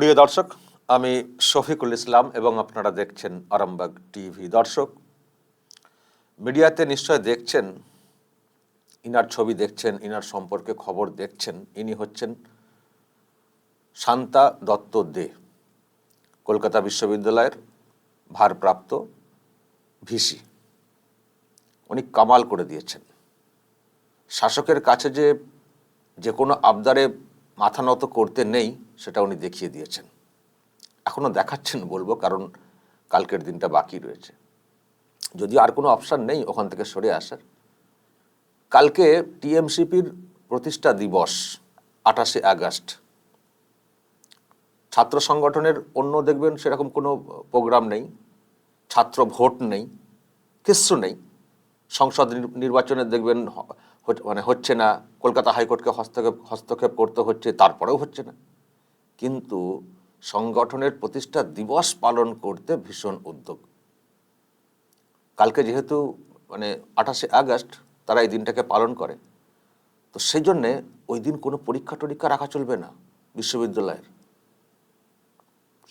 প্রিয় দর্শক, আমি শফিকুল ইসলাম এবং আপনারা দেখছেন আরামবাগ টিভি। দর্শক, মিডিয়াতে নিশ্চয় দেখছেন, ইনার ছবি দেখছেন, ইনার সম্পর্কে খবর দেখছেন। ইনি হচ্ছেন শান্তা দত্ত দে, কলকাতা বিশ্ববিদ্যালয়ের ভারপ্রাপ্ত ভিসি। উনি কামাল করে দিয়েছেন। শাসকের কাছে যে যে কোনো আবদারে মাথা নত করতে নেই সেটা উনি দেখিয়ে দিয়েছেন। এখনও দেখাচ্ছেন বলব, কারণ কালকের দিনটা বাকি রয়েছে। যদি আর কোনো অপশান নেই ওখান থেকে সরে আসার। কালকে টিএমসিপির প্রতিষ্ঠা দিবস, আঠাশে আগস্ট। ছাত্র সংগঠনের অন্য দেখবেন সেরকম কোনো প্রোগ্রাম নেই, ছাত্র ভোট নেই কিচ্ছু নেই। সংসদ নির- নির্বাচনে দেখবেন মানে হচ্ছে না, কলকাতা হাইকোর্টকে হস্তক্ষেপ হস্তক্ষেপ করতে হচ্ছে, তারপরেও হচ্ছে না। কিন্তু সংগঠনের প্রতিষ্ঠা দিবস পালন করতে ভীষণ উদ্যোগ। কালকে যেহেতু মানে আঠাশে আগস্ট, তারা এই দিনটাকে পালন করে। তো সেই জন্যে ওই দিন কোনো পরীক্ষা টরীক্ষা রাখা চলবে না বিশ্ববিদ্যালয়ের।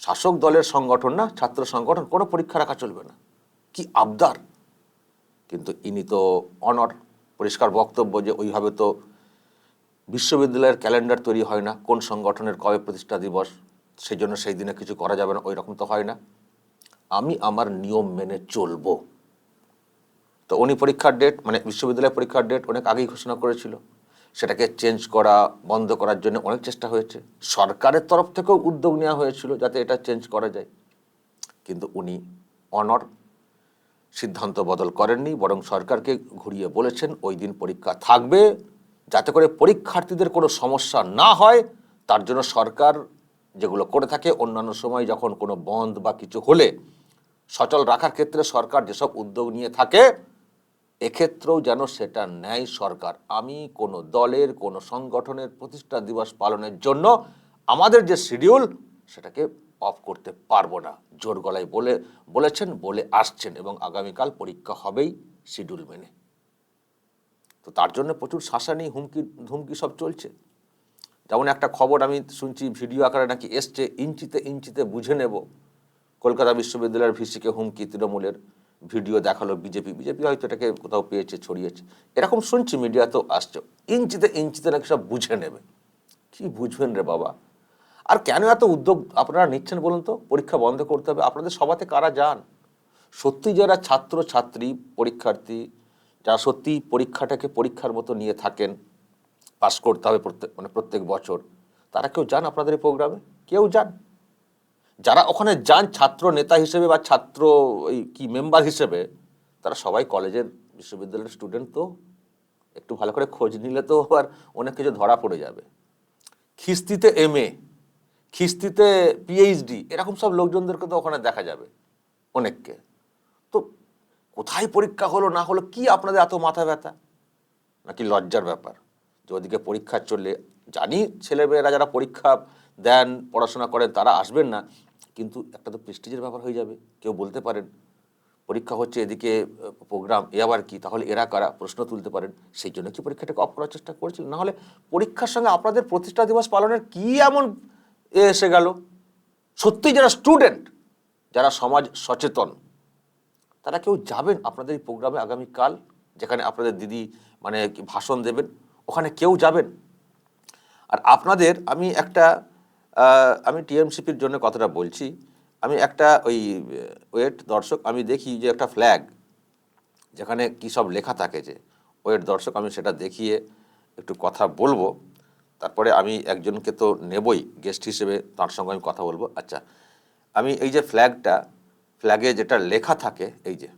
শাসক দলের সংগঠন না, ছাত্র সংগঠন, কোনো পরীক্ষা রাখা চলবে না। কি আবদার! কিন্তু ইনি তো অনর পরিষ্কার বক্তব্য যে ওইভাবে তো বিশ্ববিদ্যালয়ের ক্যালেন্ডার তৈরি হয় না, কোন সংগঠনের কবে প্রতিষ্ঠা দিবস সেই জন্য সেই দিনে কিছু করা যাবে না ওই রকম তো হয় না। আমি আমার নিয়ম মেনে চলবো। তো উনি পরীক্ষার ডেট মানে বিশ্ববিদ্যালয়ের পরীক্ষার ডেট অনেক আগেই ঘোষণা করেছিল। সেটাকে চেঞ্জ করা, বন্ধ করার জন্য অনেক চেষ্টা হয়েছে। সরকারের তরফ থেকেও উদ্যোগ নেওয়া হয়েছিল যাতে এটা চেঞ্জ করা যায়। কিন্তু উনি অনর সিদ্ধান্ত বদল করেননি, বরং সরকারকে ঘুরিয়ে বলেছেন, ওই দিন পরীক্ষা থাকবে যাতে করে পরীক্ষার্থীদের কোনো সমস্যা না হয়, তার জন্য সরকার যেগুলো করে থাকে, অন্যান্য সময় যখন কোনো বন্ধ বা কিছু হলে সচল রাখার ক্ষেত্রে সরকার যেসব উদ্যোগ নিয়ে থাকে, এক্ষেত্রেও যেন সেটা নেয় সরকার। আমি কোনো দলের, কোনো সংগঠনের প্রতিষ্ঠা দিবস পালনের জন্য আমাদের যে শিডিউল, সেটাকে অফ করতে পারব না। জোর গলায় বলে, বলেছেন, বলে আসছেন এবং আগামীকাল পরীক্ষা হবেই শিডিউল মেনে। তো তার জন্য প্রচুর শাসানি হুমকি ধুমকি সব চলছে। যেমন একটা খবর আমি শুনছি, ভিডিও আকারে নাকি এসছে, ইঞ্চিতে ইঞ্চিতে বুঝে নেব। কলকাতা বিশ্ববিদ্যালয়ের ভিসিকে হুমকি, তৃণমূলের ভিডিও দেখাল বিজেপি। বিজেপি হয়তো এটাকে কোথাও পেয়েছে, ছড়িয়েছে। এরকম শুনছি মিডিয়াতেও আসছে। ইঞ্চিতে ইঞ্চিতে নাকি সব বুঝে নেবে। কি বুঝবেন রে বাবা? আর কেন এত উদ্যোগ আপনারা নিচ্ছেন বলুন তো? পরীক্ষা বন্ধ করতে হবে। আপনাদের সভাতে কারা যান? সত্যি যারা ছাত্র ছাত্রী পরীক্ষার্থী যারা সত্যি পরীক্ষাটাকে পরীক্ষার মতো নিয়ে থাকেন পাস করতে হবে প্রত্যেক মানে প্রত্যেক বছর, তারা কেউ যান আপনাদের এই প্রোগ্রামে? কেউ যান। যারা ওখানে যান ছাত্র নেতা হিসেবে বা ছাত্র ওই কি মেম্বার হিসেবে, তারা সবাই কলেজের বিশ্ববিদ্যালয়ের স্টুডেন্ট তো। একটু ভালো করে খোঁজ নিলে তো আর অনেক কিছু ধরা পড়ে যাবে। খিস্তিতে এম এ, খিস্তিতে পিএইচডি, এরকম সব লোকজনদেরকে তো ওখানে দেখা যাবে, অনেককে। কোথায় পরীক্ষা হলো, না হলো, কি আপনাদের এত মাথা ব্যথা? নাকি লজ্জার ব্যাপার? যে ওদিকে পরীক্ষা চললে জানি ছেলেমেয়েরা যারা পরীক্ষা দেন, পড়াশোনা করেন, তারা আসবেন না, কিন্তু একটা তো প্রেস্টিজের ব্যাপার হয়ে যাবে, কেউ বলতে পারেন। পরীক্ষা হচ্ছে এদিকে প্রোগ্রাম এ আবার কি? তাহলে এরা কারা? প্রশ্ন তুলতে পারেন। সেই জন্য কি পরীক্ষাটাকে অফ করার চেষ্টা করেছিল? না হলে পরীক্ষার সঙ্গে আপনাদের প্রতিষ্ঠা দিবস পালনের কি এমন এ এসে গেল? সত্যি যারা স্টুডেন্ট যারা সমাজ সচেতন তারা কেউ যাবেন আপনাদের এই প্রোগ্রামে আগামীকাল, যেখানে আপনাদের দিদি মানে ভাষণ দেবেন, ওখানে কেউ যাবেন। আর আপনাদের আমি একটা আমি টিএমসিপির জন্য কথাটা বলছি। আমি একটা ওই, ওয়েট দর্শক, আমি দেখি যে একটা ফ্ল্যাগ যেখানে কী সব লেখা থাকে যে, ওয়েট দর্শক, আমি সেটা দেখিয়ে একটু কথা বলব। তারপরে আমি একজনকে তো নেবই গেস্ট হিসেবে, তার সঙ্গে আমি কথা বলব। আচ্ছা আমি এই যে ফ্ল্যাগটা ফ্ল্যাগে যেটা লেখা থাকে, এই যে,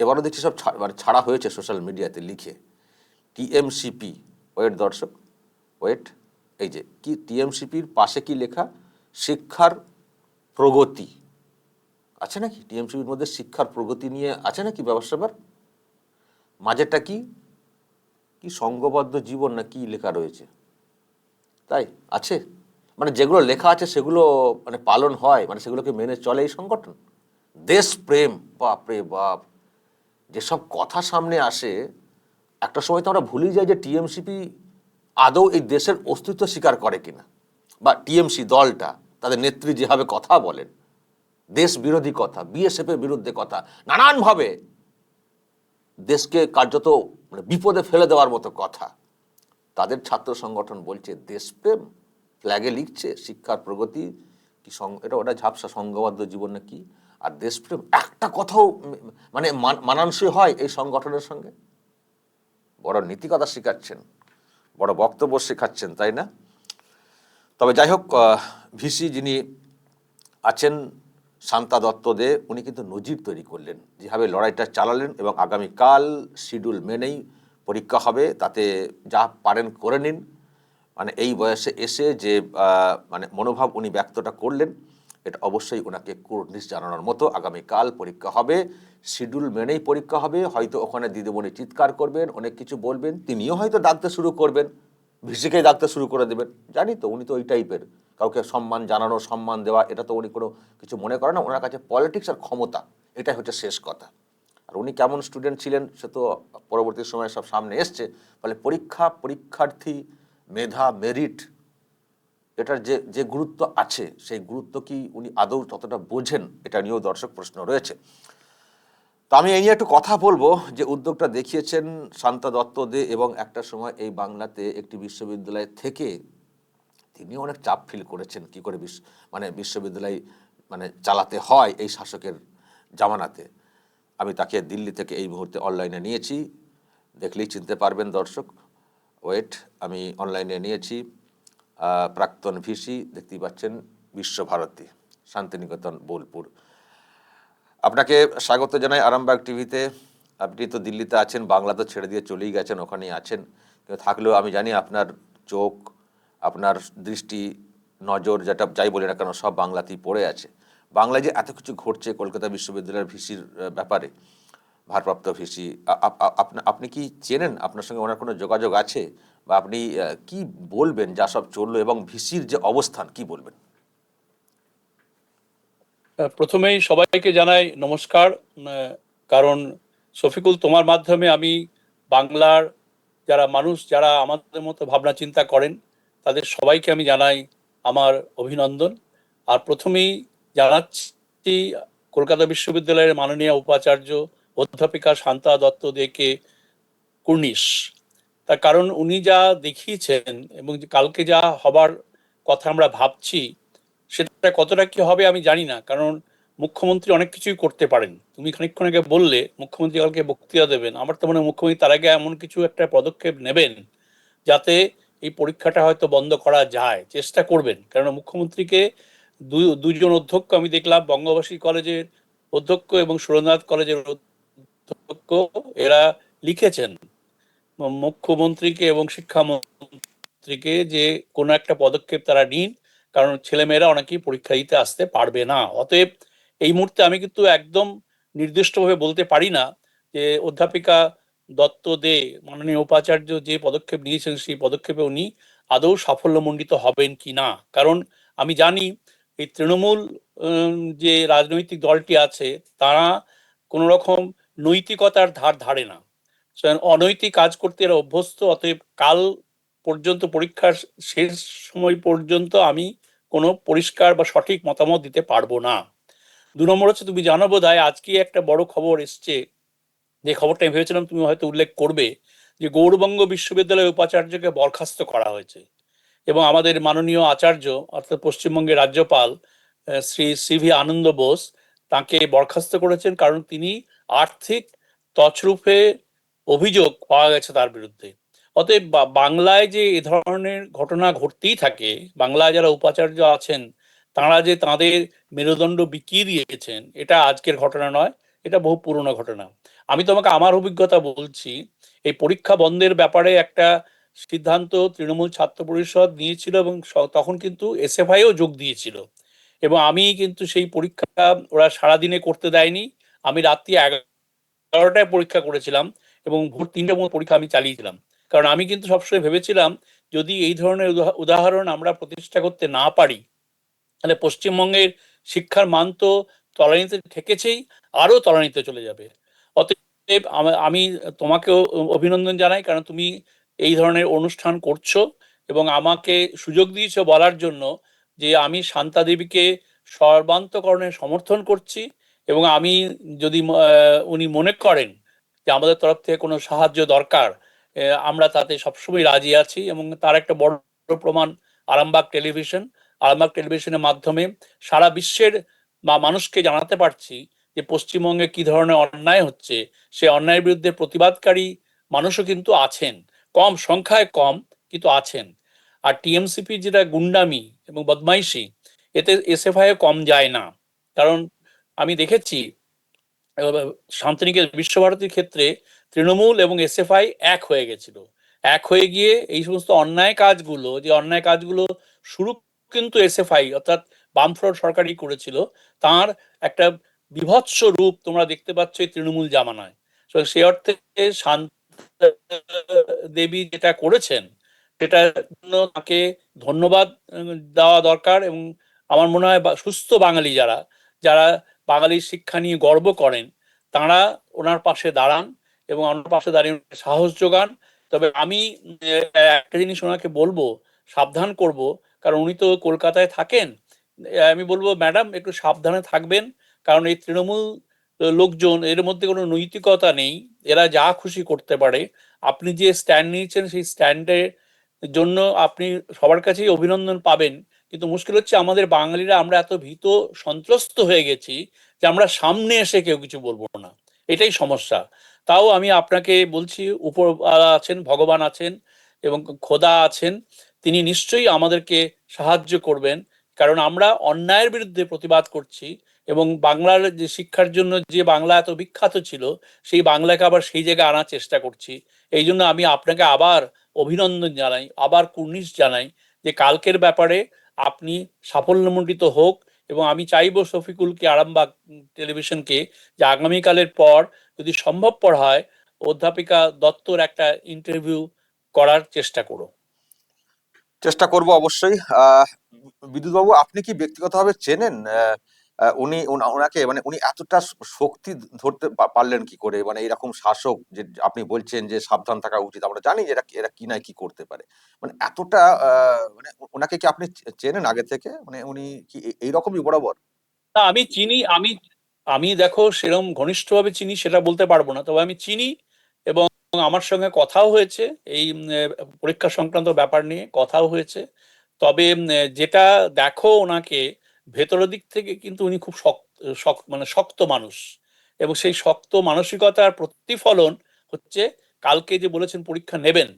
এবারও দেখছি সব মানে ছাড়া হয়েছে সোশ্যাল মিডিয়াতে লিখে। টিএমসিপি ওয়েট দর্শক ওয়েট এই যে, কি টিএমসিপির পাশে কি লেখা? শিক্ষার প্রগতি। আছে নাকি? টিএমসিপির মধ্যে শিক্ষার প্রগতি নিয়ে আছে নাকি ব্যবসাবার মাঝেটা কি? কি সংঘবদ্ধ জীবন না কি লেখা রয়েছে? তাই, আছে? মানে যেগুলো লেখা আছে সেগুলো মানে পালন হয় মানে সেগুলোকে মেনে চলে এই সংগঠন। দেশপ্রেম বাপ রে বাপ। যেসব কথা সামনে আসে, একটা সময় তো আমরা ভুলেই যাই যে টিএমসিপি আদৌ এই দেশের অস্তিত্ব স্বীকার করে কিনা। বা টিএমসি দলটা, তাদের নেত্রী যেভাবে কথা বলেন, দেশ বিরোধী কথা, বিএসএফ এর বিরুদ্ধে কথা, নানানভাবে দেশকে কার্যত মানে বিপদে ফেলে দেওয়ার মতো কথা। তাদের ছাত্র সংগঠন বলছে দেশপ্রেম ফ্ল্যাগে লিখছে, শিক্ষার প্রগতি, কি এটা ওটা ঝাপসা সংঘবদ্ধ জীবন না কি? আর দেশপ্রেম, একটা কথাও মানে মানানসই হয় এই সংগঠনের সঙ্গে? বড় নীতিকথা শেখাচ্ছেন, বড় বক্তব্য শেখাচ্ছেন, তাই না? তবে যাই হোক ভিসি যিনি আছেন, শান্তা দত্ত দে, উনি কিন্তু নজির তৈরি করলেন। যেভাবে লড়াইটা চালালেন এবং আগামীকাল শিডিউল মেনেই পরীক্ষা হবে, তাতে যা পারেন করে নিন। মানে এই বয়সে এসে যে মানে মনোভাব উনি ব্যক্তটা করলেন, এটা অবশ্যই ওনাকে কুর্নিশ জানানোর মতো আগামীকাল পরীক্ষা হবে। শিডিউল মেনেই পরীক্ষা হবে। হয়তো ওখানে দিদিমণি চিৎকার করবেন, অনেক কিছু বলবেন, তিনিও হয়তো ডাকতে শুরু করবেন, ভিসিকেই ডাকতে শুরু করে দেবেন। জানি তো উনি তো ওই টাইপের। কাউকে সম্মান জানানো, সম্মান দেওয়া, এটা তো উনি কোনো কিছু মনে করেন না। ওনার কাছে পলিটিক্স আর ক্ষমতা, এটাই হচ্ছে শেষ কথা। আর উনি কেমন স্টুডেন্ট ছিলেন, সে তো পরবর্তী সময়ে সব সামনে এসছে। ফলে পরীক্ষা, পরীক্ষার্থী মেধা মেরিট এটার যে যে গুরুত্ব আছে, সেই গুরুত্ব কি উনি আদৌ ততটা বোঝেন? এটা নিয়েও দর্শক প্রশ্ন রয়েছে। তো আমি এই নিয়ে একটু কথা বলব যে উদ্যোগটা দেখিয়েছেন শান্তা দত্ত দে এবং একটা সময় এই বাংলাতে একটি বিশ্ববিদ্যালয় থেকে তিনি অনেক চাপ ফিল করেছেন, কি করে বিশ্ব মানে বিশ্ববিদ্যালয় মানে চালাতে হয় এই শাসকের জামানাতে। আমি তাকে দিল্লি থেকে এই মুহূর্তে অনলাইনে নিয়েছি। দেখলেই চিনতে পারবেন দর্শক। ওয়েট আমি অনলাইনে নিয়েছি। প্রাক্তন ভিসি, দেখতেই পাচ্ছেন, বিশ্বভারতী, শান্তিনিকেতন, বোলপুর। আপনাকে স্বাগত জানাই আরামবাগ টিভিতে। আপনি তো দিল্লিতে আছেন, বাংলা তো ছেড়ে দিয়ে চলেই গেছেন, ওখানেই আছেন। কিন্তু থাকলেও আমি জানি আপনার চোখ, আপনার দৃষ্টি, নজর, যেটা যাই বলি না কেন, সব বাংলাতেই পড়ে আছে। বাংলায় যে এত কিছু ঘটছে কলকাতা বিশ্ববিদ্যালয়ের ভিসির ব্যাপারে ভারপ্রাপ্ত ভিসি আপনি কি চেনেন? আপনার সঙ্গে ওনার কোনো যোগাযোগ আছে? বা আপনি কি বলবেন যা সব চলল এবং ভিসির যে অবস্থান, কি বলবেন? প্রথমেই সবাইকে জানাই নমস্কার। কারণ শফিকুল, তোমার মাধ্যমে আমি বাংলার যারা মানুষ, যারা আমাদের মতো ভাবনা চিন্তা করেন, তাদের সবাইকে আমি জানাই আমার অভিনন্দন। আর প্রথমেই জানাচ্ছি, কলকাতা বিশ্ববিদ্যালয়ের মাননীয় উপাচার্য অধ্যাপিকা শান্তা দত্ত দেকে কুর্নিশ। তার কারণ উনি যা দেখিয়েছেন এবং কালকে যা হবার কথা আমরা ভাবছি, সেটা কতটা কি হবে আমি জানি না, কারণ মুখ্যমন্ত্রী অনেক কিছুই করতে পারেন। তুমি খানিকক্ষণ আগে বললে, মুখ্যমন্ত্রী কালকে বক্তৃতা দেবেন। আমার তো মনে হয় মুখ্যমন্ত্রী তার আগে এমন কিছু একটা পদক্ষেপ নেবেন, যাতে এই পরীক্ষাটা হয়তো বন্ধ করা যায়। চেষ্টা করবেন। কারণ মুখ্যমন্ত্রীকে দুজন অধ্যক্ষ আমি দেখলাম, বঙ্গবাসী কলেজের অধ্যক্ষ এবং সুরেন্দ্রনাথ কলেজের অধ্যক্ষ এরা লিখেছেন। মুখ্যমন্ত্রীকে এবং শিক্ষামন্ত্রীকে যে কোনো একটা পদক্ষেপ তারা নিন, কারণ ছেলেমেয়েরা অনেকেই পরীক্ষা দিতে আসতে পারবে না। অতএব এই মুহূর্তে আমি কিন্তু একদম নির্দিষ্টভাবে বলতে পারি না যে অধ্যাপিকা দত্ত দে, মাননীয় উপাচার্য যে পদক্ষেপ নিয়েছেন সেই পদক্ষেপে উনি আদৌ সাফল্যমণ্ডিত হবেন কি না। কারণ আমি জানি এই তৃণমূল যে রাজনৈতিক দলটি আছে, তারা কোনো রকম নৈতিকতার ধার ধারে না। অনৈতিক কাজ করতে এরা অভ্যস্ত, অতএব কাল পর্যন্ত পরীক্ষার শেষ সময় পর্যন্ত আমি কোনো পরিষ্কার বা সঠিক মতামত দিতে পারব না। দু নম্বর হচ্ছে, তুমি জানো বোধ হয় আজকে একটা বড় খবর এসছে। যে খবরটা আমি ভেবেছিলাম তুমি হয়তো উল্লেখ করবে, যে গৌরবঙ্গ বিশ্ববিদ্যালয়ের উপাচার্যকে বরখাস্ত করা হয়েছে। এবং আমাদের মাননীয় আচার্য, অর্থাৎ পশ্চিমবঙ্গের রাজ্যপাল শ্রী সিভি আনন্দ বোস, তাকে বরখাস্ত করেছেন কারণ তিনি আর্থিক তছরূপে অভিযোগ পাওয়া গেছে তার বিরুদ্ধে। অতএব বাংলায় যে এ ধরনের ঘটনা ঘটতেই থাকে, বাংলায় যারা উপাচার্য আছেন, তারা যে তাদের মেরুদণ্ড বিকিয়ে দিয়েছেন, এটা আজকের ঘটনা নয়, এটা বহু পুরনো ঘটনা। আমি তোমাকে আমার অভিজ্ঞতা বলছি, এই পরীক্ষা বন্ধের ব্যাপারে একটা সিদ্ধান্ত তৃণমূল ছাত্র পরিষদ নিয়েছিল এবং তখন কিন্তু এসএফআইও যোগ দিয়েছিল। এবং আমি কিন্তু সেই পরীক্ষা ওরা সারাদিনে করতে দেয়নি আমি রাত্রি এগারোটায় পরীক্ষা করেছিলাম এবং ভোর তিনটার মতো পরীক্ষা আমি চালিয়েছিলাম। কারণ আমি কিন্তু সবসময় ভেবেছিলাম, যদি এই ধরনের উদাহরণ আমরা প্রতিষ্ঠা করতে না পারি, তাহলে পশ্চিমবঙ্গের শিক্ষার মান তো তলানিতে ঠেকেছেই আরও তলানিতে চলে যাবে। অতএব আমি তোমাকেও অভিনন্দন জানাই, কারণ তুমি এই ধরনের অনুষ্ঠান করছ এবং আমাকে সুযোগ দিয়েছে বলার জন্য যে আমি শান্তা দেবীকে সর্বান্তকরণে সমর্থন করছি এবং আমি যদি উনি মনে করেন যে আমাদের তরফ থেকে কোনো সাহায্য দরকার আমরা তাতে সবসময় রাজি আছি এবং তার একটা বড় প্রমাণ আরামবাগ টেলিভিশন। আরামবাগ টেলিভিশনের মাধ্যমে সারা বিশ্বের বা মানুষকে জানাতে পারছি যে পশ্চিমবঙ্গে কি ধরনের অন্যায় হচ্ছে। সে অন্যায়ের বিরুদ্ধে প্রতিবাদকারী মানুষও কিন্তু আছেন। কম সংখ্যায় কম কিন্তু আছেন। আর টিএমসিপি যেটা গুন্ডামি এবং বদমাইশি, এতে এসএফআই কম যায় না। কারণ আমি দেখেছি শান্তিনিকেতন বিশ্বভারতীর ক্ষেত্রে তৃণমূল এবং এসএফআই এক হয়ে গেছিল। এক হয়ে গিয়ে এই সমস্ত অন্যায় কাজগুলো, যে অন্যায় কাজগুলো শুরু কিন্তু এসএফআই অর্থাৎ বামফ্রন্ট সরকারই করেছিল, তার একটা বিভৎস রূপ তোমরা দেখতে পাচ্ছ এই তৃণমূল জামানায়। সে অর্থে শান্ত দেবী যেটা করেছেন, সেটার জন্য তাকে ধন্যবাদ দেওয়া দরকার এবং আমার মনে হয় সুস্থ বাঙালি যারা যারা বাঙালির শিক্ষা নিয়ে গর্ব করেন, তারা ওনার পাশে দাঁড়ান এবং ওনার পাশে দাঁড়িয়ে সাহস যোগান। তবে আমি একটা জিনিস ওনাকে বলব, সাবধান করব, কারণ উনি তো কলকাতায় থাকেন। আমি বলব, ম্যাডাম, একটু সাবধানে থাকবেন, কারণ এই তৃণমূল লোকজন, এর মধ্যে কোনো নৈতিকতা নেই, এরা যা খুশি করতে পারে। আপনি যে স্ট্যান্ড নিয়েছেন, সেই স্ট্যান্ডের জন্য আপনি সবার কাছেই অভিনন্দন পাবেন। কিন্তু মুশকিল হচ্ছে আমাদের বাঙালিরা আমরা এত ভীত, সন্ত্রস্ত হয়ে গেছি যে আমরা সামনে এসে কেউ কিছু বলব না। এটাই সমস্যা। তাও আমি আপনাকে বলছি উপর আছেন, ভগবান আছেন এবং খোদা আছেন, তিনি নিশ্চয়ই আমাদেরকে সাহায্য করবেন। কারণ আমরা অন্যায়ের বিরুদ্ধে প্রতিবাদ করছি এবং বাংলার যে শিক্ষার জন্য যে বাংলা এত বিখ্যাত ছিল, সেই বাংলাকে আবার সেই জায়গায় আনার চেষ্টা করছি। এই জন্য আমি আপনাকে আবার অভিনন্দন জানাই, আবার কুর্নিশ জানাই যে কালকের ব্যাপারে আপনি সাফল্যমণ্ডিত হোক এবং আমি চাইব শফিকুলকে আরামবাগ টেলিভিশনকে যে আগামীকালের পর যদি সম্ভবপর হয় অধ্যাপিকা দত্তর একটা ইন্টারভিউ করার চেষ্টা করো চেষ্টা করব অবশ্যই। বিদ্যুৎবাবু, আপনি কি ব্যক্তিগতভাবে চেনেন? উনি ওনাকে মানে উনি এতটা শক্তি ধরতে পারলেন কি করে? মানে এরকম শাসক যে, আপনি বলছেন যে, সাবধান থাকা উচিত। আমরা জানি যে, এরা এরা কি নাই কি করতে পারে। মানে এতটা মানে ওনাকে কি আপনি চেনেন আগে থেকে? মানে উনি কি এই- এইরকমই বরাবর? না, আমি চিনি, আমি আমি দেখো সেরকম ঘনিষ্ঠভাবে চিনি সেটা বলতে পারব না। তবে আমি চিনি এবং আমার সঙ্গে কথাও হয়েছে। এই পরীক্ষা সংক্রান্ত ব্যাপার নিয়ে কথাও হয়েছে। তবে যেটা দেখো ওনাকে ভেতরের দিক থেকে কিন্তু উনি খুব শক্ত মানে শক্ত মানুষ। এবং সেই শক্ত মানসিকতার প্রতিফলন হচ্ছে কালকে যে বলেছেন পরীক্ষা নেবেন।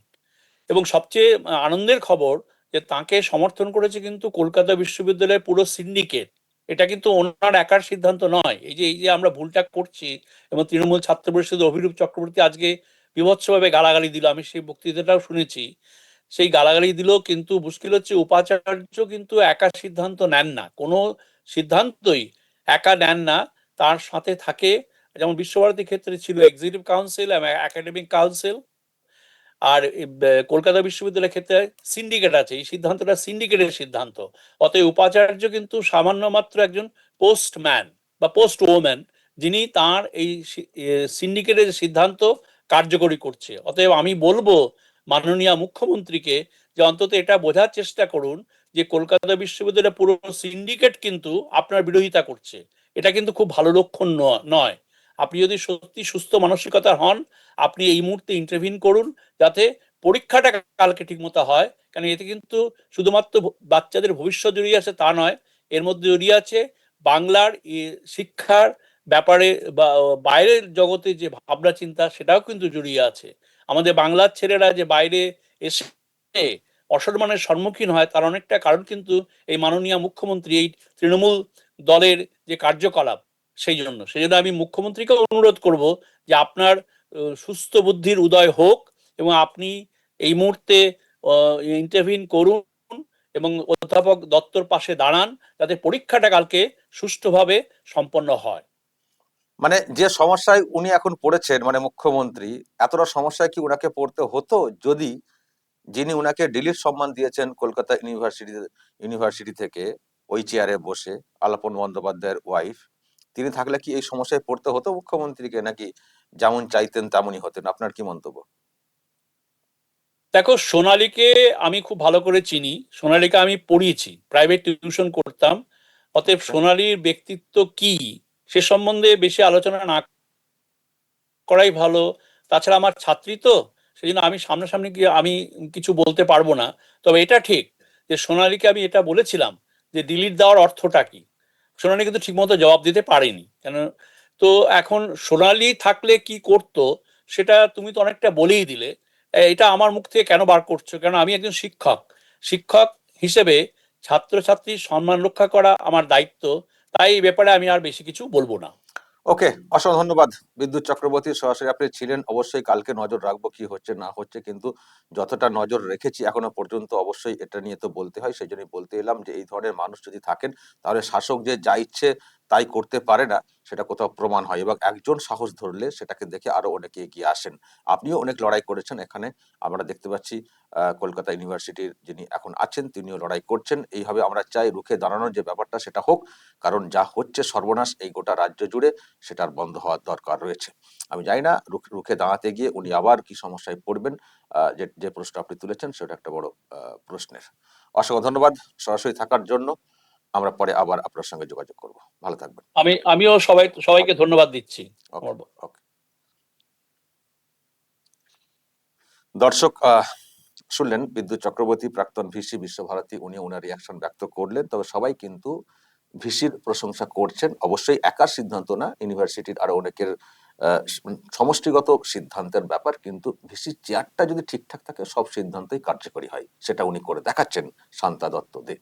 এবং সবচেয়ে আনন্দের খবর যে তাকে সমর্থন করেছে কিন্তু কলকাতা বিশ্ববিদ্যালয়ের পুরো সিন্ডিকেট। এটা কিন্তু ওনার একার সিদ্ধান্ত নয়। এই যে এই যে আমরা ভুলটা করছি এবং তৃণমূল ছাত্র পরিষদের অভিরূপ চক্রবর্তী আজকে বিভৎসভাবে গালাগালি দিল, আমি সেই বক্তৃতাটাও শুনেছি। সেই গালাগালি দিল কিন্তু মুশকিল হচ্ছে। উপাচার্য কিন্তু একা সিদ্ধান্ত নেন না। কোনো সিদ্ধান্তই একা নেন না। তার সাথে থাকে, যেমন বিশ্বভারতীর ক্ষেত্রে ছিল এক্সিকিউটিভ কাউন্সিল একাডেমিক কাউন্সিল আর কলকাতা বিশ্ববিদ্যালয়ের ক্ষেত্রে সিন্ডিকেট আছে। এই সিদ্ধান্তটা সিন্ডিকেটের সিদ্ধান্ত। অতএব উপাচার্য কিন্তু সামান্য মাত্র একজন পোস্টম্যান বা পোস্ট ওম্যান যিনি তার এই সিন্ডিকেটের সিদ্ধান্ত কার্যকরী করছে। অতএব আমি বলব মাননীয় মুখ্যমন্ত্রীকে যে অন্তত এটা বোঝার চেষ্টা করুন যে কলকাতা বিশ্ববিদ্যালয়ের পুরো সিন্ডিকেট কিন্তু আপনার বিরোধিতা করছে। এটা কিন্তু খুব ভালো লক্ষণ নয়। আপনি যদি সত্যি সুস্থ মানসিকতার হন, আপনি এই মুহূর্তে ইন্টারভিন করুন যাতে পরীক্ষাটা কালকে ঠিকমতো হয়। কারণ এতে কিন্তু শুধুমাত্র বাচ্চাদের ভবিষ্যৎ জড়িয়ে আছে তা নয়, এর মধ্যে জড়িয়ে আছে বাংলার শিক্ষার ব্যাপারে বা বাইরের জগতে যে ভাবনা চিন্তা সেটাও কিন্তু জড়িয়ে আছে। আমাদের বাংলার ছেলেরা যে বাইরে এসে অসম্মানের সম্মুখীন হয়, তার অনেকটা কারণ কিন্তু এই মাননীয় মুখ্যমন্ত্রী, এই তৃণমূল দলের যে কার্যকলাপ, সেই জন্য। সেই জন্য আমি মুখ্যমন্ত্রীকে অনুরোধ করব যে আপনার সুস্থ বুদ্ধির উদয় হোক এবং আপনি এই মুহূর্তে ইন্টারভিন করুন এবং অধ্যাপক দত্তর পাশে দাঁড়ান যাতে পরীক্ষাটা কালকে সুষ্ঠুভাবে সম্পন্ন হয়। মানে যে সমস্যায় উনি এখন পড়েছেন মানে মুখ্যমন্ত্রী এতটা সমস্যায় কি উনাকে পড়তে হতো? যদি যিনি উনাকে ডিলিট সম্মান দিয়েছেন কলকাতা ইউনিভার্সিটি ইউনিভার্সিটি থেকে ওই চেয়ারে বসে আলাপন বন্দ্যোপাধ্যায়ের ওয়াইফ তিনি থাকলে কি এই সমস্যায় পড়তে হতো মুখ্যমন্ত্রীকে? নাকি যেমন চাইতেন তেমনই হতেন? আপনার কি মন্তব্য? দেখো সোনালীকে আমি খুব ভালো করে চিনি। সোনালীকে আমি পড়িয়েছি। প্রাইভেট টিউশন করতাম। অতএব সোনালীর ব্যক্তিত্ব কি? সে সম্বন্ধে বেশি আলোচনা না করাই ভালো। তাছাড়া আমার ছাত্রী তো সেই জন্য আমি সামনাসামনি গিয়ে আমি কিছু বলতে পারব না। তবে এটা ঠিক যে সোনালীকে আমি এটা বলেছিলাম যে ডিলিট দেওয়ার অর্থটা কি। সোনালী কিন্তু ঠিকমতো জবাব দিতে পারেনি। কেন তো এখন সোনালী থাকলে কি করতো, সেটা তুমি তো অনেকটা বলেই দিলে। এটা আমার মুখ থেকে কেন বার করছ? কেন আমি একজন শিক্ষক। শিক্ষক হিসেবে ছাত্রছাত্রীর সম্মান রক্ষা করা আমার দায়িত্ব। তাই এই ব্যাপারে আমি আর বেশি কিছু বলব না। ওকে অসংখ্য ধন্যবাদ। বিদ্যুৎ চক্রবর্তী সরাসরি আপনি ছিলেন, অবশ্যই কালকে নজর রাখব কি হচ্ছে, না হচ্ছে, কিন্তু যতটা নজর রেখেছি এখনও পর্যন্ত অবশ্যই এটা নিয়ে তো বলতে হয়। সেই জন্যই বলতে এলাম যে, এই ধরনের মানুষ যদি থাকেন, তাহলে শাসক যে যা ইচ্ছে তাই করতে পারে না, সেটা কোথাও প্রমাণ হয় এবং একজন সাহস ধরলে সেটাকে দেখে আরও অনেকে এগিয়ে আসেন। আপনিও অনেক লড়াই করেছেন এখানে। আমরা দেখতে পাচ্ছি কলকাতা ইউনিভার্সিটির যিনি এখন আছেন, তিনিও লড়াই করছেন। এইভাবে আমরা চাই রুখে দাঁড়ানোর যে ব্যাপারটা, সেটা হোক। কারণ যা হচ্ছে সর্বনাশ এই গোটা রাজ্য জুড়ে সেটার বন্ধ হওয়ার দরকার রয়েছে। আমি জানি না রুখে দাঁড়াতে গিয়ে উনি আবার কি সমস্যায় পড়বেন যে যে প্রশ্ন আপনি তুলেছেন সেটা একটা বড় প্রশ্নের। অসংখ্য ধন্যবাদ সরাসরি থাকার জন্য। আমরা পরে আবার আপনার সঙ্গে যোগাযোগ করব। ভালো থাকবেন। আমি আমিও সবাই সবাইকে ধন্যবাদ দিচ্ছি। ওকে দর্শক আহ, শুনলেন বিদ্যুৎ চক্রবর্তী প্রাক্তন ভিসি বিশ্বভারতী উনি ওনার রিয়াকশন ব্যক্ত করলেন। তবে সবাই কিন্তু ভিসির প্রশংসা করছেন, অবশ্যই একার সিদ্ধান্ত না, ইউনিভার্সিটির আরও অনেকের সমষ্টিগত সিদ্ধান্তের ব্যাপার, কিন্তু ভিসির চেয়ারটা যদি ঠিকঠাক থাকে, সব সিদ্ধান্তই কার্যকরী হয়, সেটা উনি করে দেখাচ্ছেন শান্তা দত্ত দে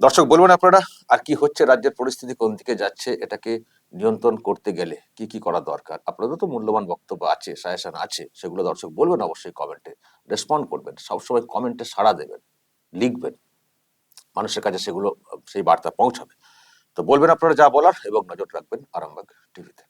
দর্শক, বলবেন আপনারা, আর কি হচ্ছে, রাজ্যের পরিস্থিতি কোন দিকে যাচ্ছে, এটাকে নিয়ন্ত্রণ করতে গেলে কি কি করা দরকার? আপনাদের তো মূল্যবান বক্তব্য আছে, সাজেশন আছে, সেগুলো দর্শক বলবেন অবশ্যই কমেন্টে রেসপন্ড করবেন, সবসময় কমেন্টে সাড়া দেবেন, লিখবেন, মানুষের কাছে সেগুলো, সেই বার্তা পৌঁছাবে। তো বলবেন আপনারা যা বলার এবং নজর রাখবেন আরামবাগ টিভিতে।